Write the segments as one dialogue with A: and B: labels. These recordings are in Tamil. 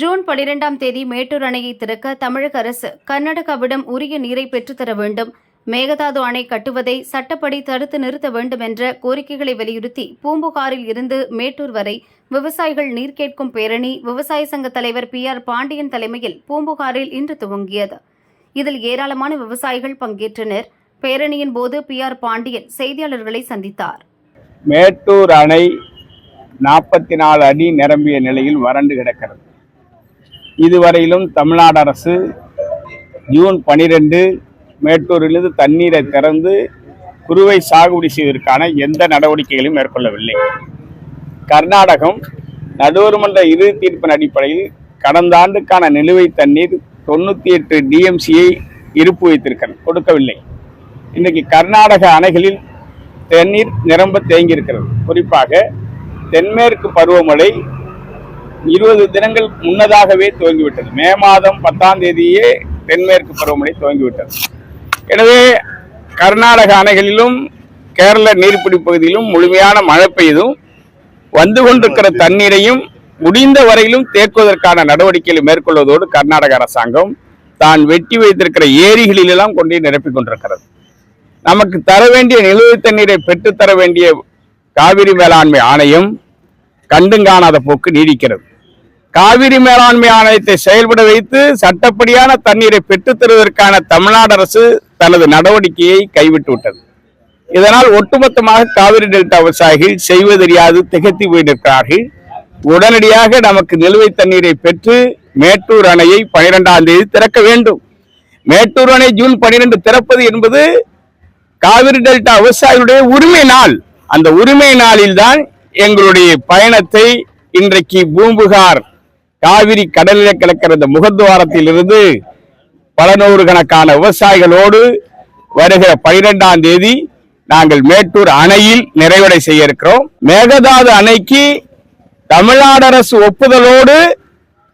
A: ஜூன் பனிரெண்டாம் தேதி மேட்டூர் அணையை திறக்க தமிழக அரசு கர்நாடகாவிடம் உரிய நீரை பெற்றுத்தர வேண்டும். மேகதாது அணை கட்டுவதை சட்டப்படி தடுத்து நிறுத்த வேண்டும் என்ற கோரிக்கைகளை வலியுறுத்தி பூம்புகாரில் இருந்து மேட்டூர் வரை விவசாயிகள் நீர் கேட்கும் பேரணி விவசாய சங்க தலைவர் பி ஆர் பாண்டியன் தலைமையில் பூம்புகாரில் இன்று துவங்கியது. இதில் ஏராளமான விவசாயிகள் பங்கேற்றனர். பேரணியின் போது பி ஆர் பாண்டியன் செய்தியாளர்களை சந்தித்தார்.
B: மேட்டூர் அணை நாற்பத்தி நாலு அடி நிரம்பிய நிலையில் வறண்டு கிடக்கிறது. இதுவரையிலும் தமிழ்நாடு அரசு ஜூன் பனிரெண்டு மேட்டூரிலிருந்து தண்ணீரை திறந்து குறுவை சாகுபடி செய்வதற்கான எந்த நடவடிக்கைகளையும் மேற்கொள்ளவில்லை. கர்நாடகம் நடுவர்மன்ற இறுதி தீர்ப்பின் அடிப்படையில் கடந்த ஆண்டுக்கான நிலுவைத் தண்ணீர் தொண்ணூற்றி எட்டு டிஎம்சியை இருப்பு வைத்திருக்கிறது கொடுக்கவில்லை. இன்றைக்கு கர்நாடக அணைகளில் தண்ணீர் நிரம்ப தேங்கியிருக்கிறது. குறிப்பாக தென்மேற்கு பருவமழை இருபது தினங்கள் முன்னதாகவே துவங்கிவிட்டது. மே மாதம் பத்தாம் தேதியே தென்மேற்கு பருவமழை துவங்கிவிட்டது. எனவே கர்நாடக அணைகளிலும் கேரள நீர்பிடி பகுதியிலும் முழுமையான மழை பெய்தும் வந்து கொண்டிருக்கிற தண்ணீரையும் முடிந்த வரையிலும் தேக்குவதற்கான நடவடிக்கைகளை மேற்கொள்வதோடு கர்நாடக அரசாங்கம் தான் வெட்டி வைத்திருக்கிற ஏரிகளிலெல்லாம் கொண்டு நிரப்பிக் கொண்டிருக்கிறது. நமக்கு தர வேண்டிய நிலுவைத் தண்ணீரை பெற்றுத்தர வேண்டிய காவிரி மேலாண்மை ஆணையம் கண்டுங்காணாத போக்கு நீடிக்கிறது. காவிரி மேலாண்மை ஆணையத்தை செயல்பட வைத்து சட்டப்படியான தண்ணீரை பெற்றுத் தருவதற்கான தமிழ்நாடு அரசு தனது நடவடிக்கையை கைவிட்டு விட்டது இதனால் ஒட்டுமொத்தமாக காவிரி டெல்டா விவசாயிகள் செய்வதறியாது திகைத்து போயிருக்கிறார்கள். உடனடியாக நமக்கு நிலுவைத் தண்ணீரை பெற்று மேட்டூர் அணையை பனிரெண்டாம் தேதி திறக்க வேண்டும். மேட்டூர் அணை ஜூன் பனிரெண்டு திறப்பது என்பது காவிரி டெல்டா விவசாயிகளுடைய உரிமை நாள். அந்த உரிமை நாளில்தான் எங்களுடைய பயணத்தை இன்றைக்கு பூம்புகார் காவிரி கடலில் கிடக்கிற இந்த முகத்துவாரத்திலிருந்து பல நூறு கணக்கான விவசாயிகளோடு வருகிற பனிரெண்டாம் தேதி நாங்கள் மேட்டூர் அணையில் நிறைவடை செய்ய இருக்கிறோம். மேகதாது அணைக்கு தமிழ்நாடு அரசு ஒப்புதலோடு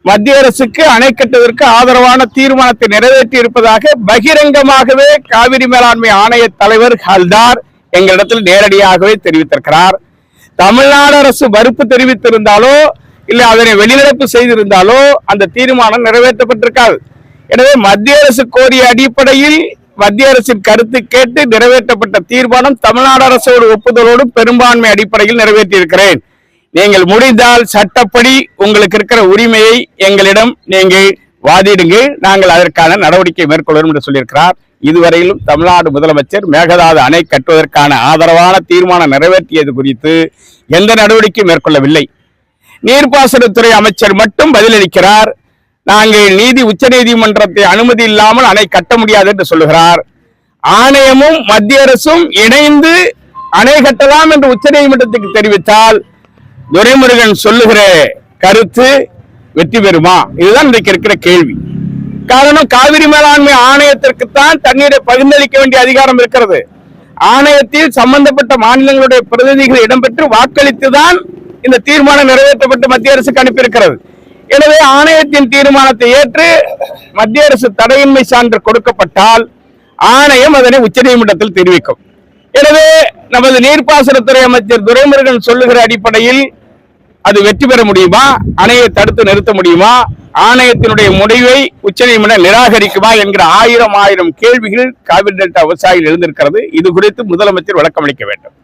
B: மத்திய அரசுக்கு அணை கட்டுவதற்கு ஆதரவான தீர்மானத்தை நிறைவேற்றி இருப்பதாக பகிரங்கமாகவே காவிரி மேலாண்மை ஆணைய தலைவர் ஹல்தார் எங்களிடத்தில் நேரடியாகவே தெரிவித்திருக்கிறார். தமிழ்நாடு அரசு மறுப்பு தெரிவித்திருந்தாலோ இல்லை அதனை வெளிநடப்பு செய்திருந்தாலோ அந்த தீர்மானம் நிறைவேற்றப்பட்டிருக்காது. எனவே மத்திய அரசு கோரிய அடிப்படையில் மத்திய அரசின் கருத்து கேட்டு நிறைவேற்றப்பட்ட தீர்மானம் தமிழ்நாடு அரசோடு ஒப்புதலோடு பெரும்பான்மை அடிப்படையில் நிறைவேற்றியிருக்கிறேன். நீங்கள் முடிந்தால் சட்டப்படி உங்களுக்கு இருக்கிற உரிமையை எங்களிடம் நீங்கள் வாதிடுங்கள். நாங்கள் அதற்கான நடவடிக்கை மேற்கொள்வோம் என்று சொல்லியிருக்கிறார். இதுவரையிலும் தமிழ்நாடு முதலமைச்சர் மேகதாது அணை கட்டுவதற்கான ஆதரவான தீர்மானம் நிறைவேற்றியது குறித்து எந்த நடவடிக்கையும் மேற்கொள்ளவில்லை. நீர்ப்பாசனத்துறை அமைச்சர் மட்டும் பதிலளிக்கிறார். நாங்கள் நீதி உச்சநீதிமன்றத்தை அனுமதி இல்லாமல் அணை கட்ட முடியாது என்று சொல்லுகிறார். ஆணையமும் மத்திய அரசும் இணைந்து அணை கட்டலாம் என்று உச்சநீதிமன்றத்துக்கு தெரிவித்தால் துரைமுருகன் சொல்லுகிற கருத்து வெற்றி பெறுமா? இதுதான் இன்றைக்கு இருக்கிற கேள்வி. காரணம் காவிரி மேலாண்மை ஆணையத்திற்குத்தான் தண்ணீரை பகிர்ந்தளிக்க வேண்டிய அதிகாரம் இருக்கிறது. ஆணையத்தில் சம்பந்தப்பட்ட மாநிலங்களுடைய பிரதிநிதிகள் இடம்பெற்று வாக்களித்து தான் இந்த தீர்மானம் நிறைவேற்றப்பட்டு மத்திய அரசுக்கு அனுப்பியிருக்கிறது. எனவே ஆணையத்தின் தீர்மானத்தை ஏற்று மத்திய அரசு தடையின்மை சான்று கொடுக்கப்பட்டால் ஆணையம் அதனை உச்சநீதிமன்றத்தில் தெரிவிக்கும். எனவே நமது நீர்ப்பாசனத்துறை அமைச்சர் துரைமுருகன் சொல்லுகிற அடிப்படையில் அது வெற்றி பெற முடியுமா? அணையை தடுத்து நிறுத்த முடியுமா? ஆணையத்தினுடைய முடிவை உச்சநீதிமன்றம் நிராகரிக்குமா என்கிற ஆயிரம் ஆயிரம் கேள்விகள் காவிரி டெல்டா விவசாயிகள் எழுந்திருக்கிறது. இது குறித்து முதலமைச்சர் விளக்கமளிக்க வேண்டும்.